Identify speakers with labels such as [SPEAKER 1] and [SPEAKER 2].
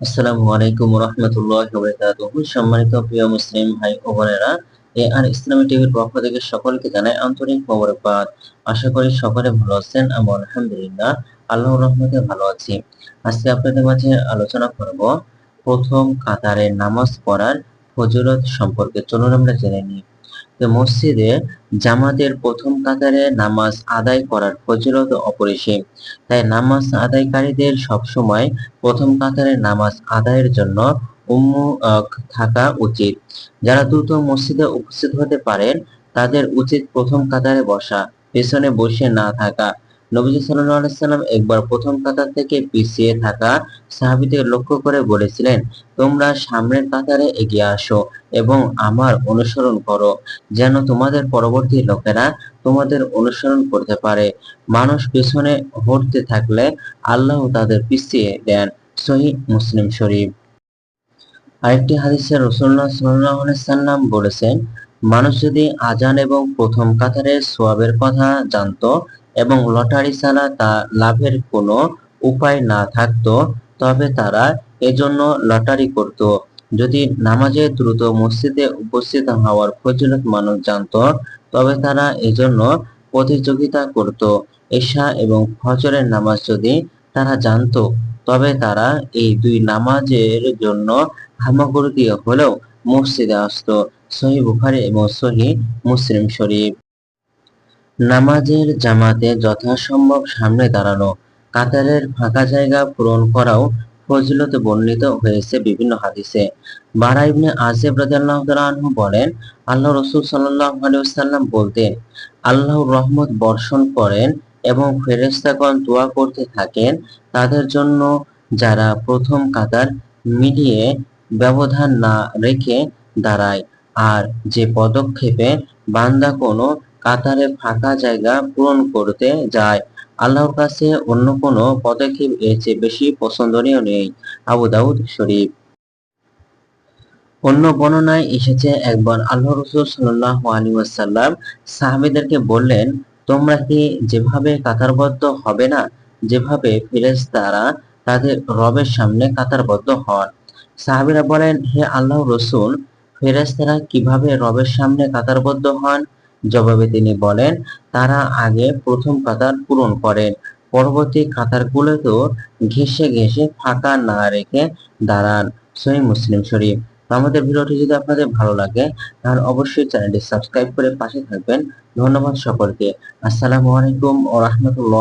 [SPEAKER 1] আসসালামু আলাইকুম রহমতুল্লাহ সম্মানিত প্রিয় মুসলিম ভাই ও বোনেরা, এ আর ইসলামী টিভির পক্ষ থেকে সকলকে জানাই আন্তরিক মোবারকবাদ। আশা করি সকলে ভালো আছেন আমি আলহামদুলিল্লাহ, আল্লাহর রহমতে ভালো আছি। আজকে আপনাদের মাঝে আলোচনা করব প্রথম কাতারে নামাজ পড়ার ফজিলত সম্পর্কে। চলুন আমরা জেনে নিই। মসজিদে জামাতের প্রথম কাতারে নামাজ আদায় করার ফজিলত অপরিসীম। তাই নামাজ আদায়কারীদের সবসময় প্রথম কাতারে নামাজ আদায়ের জন্য উন্মুখ থাকা উচিত। যারা দ্রুত মসজিদে উপস্থিত হতে পারেন, তাদের উচিত প্রথম কাতারে বসা, পেছনে বসে না থাকা। নবীজি সাল্লাম একবার প্রথম কাতার থেকে পিছিয়ে থাকা সাহাবিদের লক্ষ্য করে বলেছিলেন, তোমরা সামনের কাতারে এগিয়ে আসো এবং আমার অনুসরণ করো, যেন তোমাদের পরবর্তী লোকেরা তোমাদের অনুসরণ করতে পারে। মানুষ পেছনে হটতে থাকলে আল্লাহ তাদের পিছিয়ে দেন। সহি মুসলিম শরীফ। আরেকটি হাদিসে রসুল্লাহ সাল্লাম বলেছেন, মানুষ যদি আজান এবং প্রথম কাতারে সোয়াবের কথা জানতো এবং লটারি ছাড়া তা লাভের কোনো উপায় না থাকতো, তবে তারা এজন্য লটারি করত। যদি নামাজে দ্রুত মসজিদে উপস্থিত হওয়ার ফজিলত মানুষ জানত, তবে তারা এজন্য প্রতিযোগিতা করত। এশা এবং ফজরের নামাজ যদি তারা জানত, তবে তারা এই দুই নামাজের জন্য হামাগুড়ি দিয়ে হলেও মসজিদে আসতো। সহি বুখারি এবং সহি মুসলিম শরীফ। নামাজের জামাতে যথাসম্ভব সামনে দাঁড়ানো, কাতারের ফাঁকা জায়গা পূরণ করাও ফজিলত বর্ণিত হয়েছে বিভিন্ন হাদিসে। বারা ইবনে আসিফ রাদিয়াল্লাহু তাআলা বলেন, আল্লাহ রাসূল সাল্লাল্লাহু আলাইহি বলতেন, আল্লাহর রহমত বর্ষণ করেন এবং ফেরেশতাগণ দোয়া করতে থাকেন। তাদের জন্য যারা প্রথম কাতার মিলিয়ে ব্যবধান না রেখে দাঁড়ায়, আর যে পদক্ষেপে বান্দা কোনো কাতারে ফাঁকা জায়গা পূরণ করতে যায়। আল্লাহর কাছে অন্য কোনো পদক্ষেপ এর চেয়ে বেশি পছন্দনীয় নেই, আবু দাউদ শরীফ। অন্য বর্ণনায় এসেছে, একবার আল্লাহ রসুল সাল্লাহ আলী ওয়াসাল্লাম সাহাবিদেরকে বললেন, তোমরা কি যেভাবে কাতারবদ্ধ হবে না, যেভাবে ফেরেশতারা তাদের রবের সামনে কাতারবদ্ধ হন? সাহাবিরা বলেন, হে আল্লাহ রসুল, ফেরেশতারা কীভাবে রবের সামনে কাতারবদ্ধ হন? জবাবে তিনি বলেন, তারা আগে প্রথম কাতার পূরণ করেন, পরবর্তী কাতারগুলোতেও ঘেঁষে ঘেঁষে ফাঁকা না রেখে দাঁড়ান সহি মুসলিম শরীফ। আমাদের ভিডিওটি যদি আপনাদের ভালো লাগে, তাহলে অবশ্যই চ্যানেলটি সাবস্ক্রাইব করে পাশে থাকবেন। ধন্যবাদ সকলকে। আসসালামু আলাইকুম ও রহমতুল্লাহ।